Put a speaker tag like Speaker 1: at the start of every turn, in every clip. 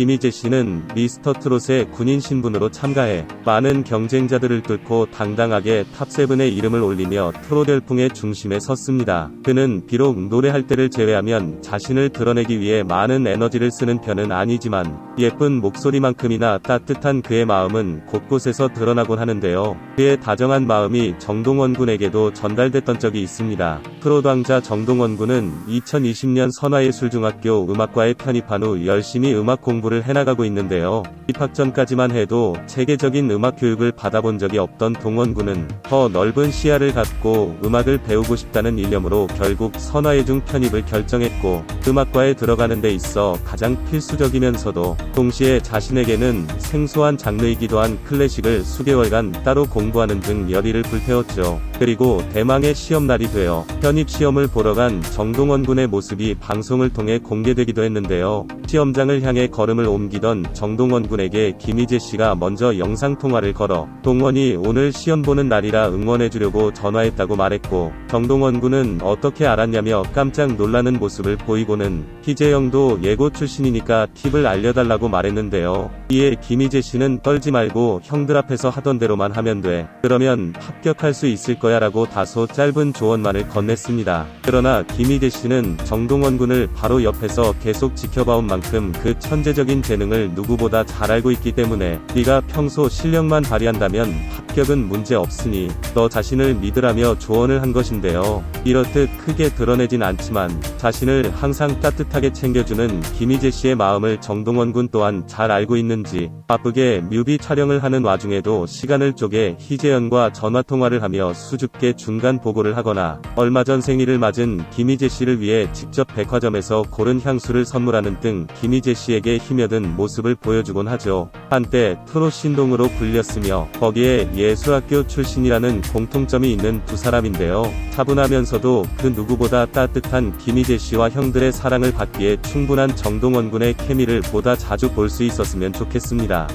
Speaker 1: 김희재 씨는 미스터 트롯의 군인 신분으로 참가해 많은 경쟁자들을 뚫고 당당하게 탑7의 이름을 올리며 트롯 열풍의 중심에 섰습니다. 그는 비록 노래할 때를 제외하면 자신을 드러내기 위해 많은 에너지를 쓰는 편은 아니지만 예쁜 목소리만큼이나 따뜻한 그의 마음은 곳곳에서 드러나곤 하는데요. 그의 다정한 마음이 정동원 군에게도 전달됐던 적이 있습니다. 트롯 왕자 정동원 군은 2020년 선화예술중학교 음악과에 편입한 후 열심히 음악 공부를 해나가고 있는데요. 입학 전까지만 해도 체계적인 음악 교육을 받아본 적이 없던 동원 군은 더 넓은 시야를 갖고 음악을 배우고 싶다는 일념으로 결국 선화예중 편입을 결정했고 음악과에 들어가는 데 있어 가장 필수적이면서도 동시에 자신에게는 생소한 장르이기도 한 클래식을 수개월간 따로 공부하는 등 열의를 불태웠죠. 그리고 대망의 시험날이 되어 편입 시험을 보러 간 정동원 군의 모습이 방송을 통해 공개되기도 했는데요. 시험장을 향해 걸음을 옮기던 정동원 군에게 김희재 씨가 먼저 영상 통화를 걸어 동원이 오늘 시험 보는 날이라 응원해주려고 전화했다고 말했고 정동원 군은 어떻게 알았냐며 깜짝 놀라는 모습을 보이고는 희재영도 예고 출신이니까 팁을 알려달라고 말했는데요. 이에 김희재 씨는 떨지 말고 형들 앞에서 하던 대로만 하면 돼. 그러면 합격할 수 있을 거야 라고 다소 짧은 조언만을 건넸습니다. 그러나 김희재 씨는 정동원 군을 바로 옆에서 계속 지켜봐온 만큼 그 천재적인 재능을 누구보다 잘 알고 있기 때문에 네가 평소 실력만 발휘한다면 합격은 문제 없으니 너 자신을 믿으라며 조언을 한 것인데요. 이렇듯 크게 드러내진 않지만 자신을 항상 따뜻하게 챙겨주는 김희재 씨의 마음을 정동원 군 또한 잘 알고 있는지 바쁘게 뮤비 촬영을 하는 와중에도 시간을 쪼개 희재연과 전화통화를 하며 수줍게 중간 보고를 하거나 얼마 전 생일을 맞은 김희재 씨를 위해 직접 백화점에서 고른 향수를 선물하는 등 김희재 씨에게 힘여든 모습을 보여주곤 하죠. 한때 트롯 신동으로 불렸으며 거기에 예술학교 출신이라는 공통점이 있는 두 사람인데요. 차분하면서도 그 누구보다 따뜻한 김희재 씨와 형들의 사랑을 받기에 충분한 정동원 군의 케미를 보다 자주 볼 수 있었으면 좋겠습니다.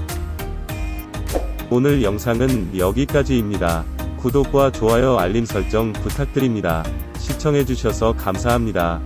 Speaker 1: 오늘 영상은 여기까지입니다. 구독과 좋아요 알림 설정 부탁드립니다. 시청해주셔서 감사합니다.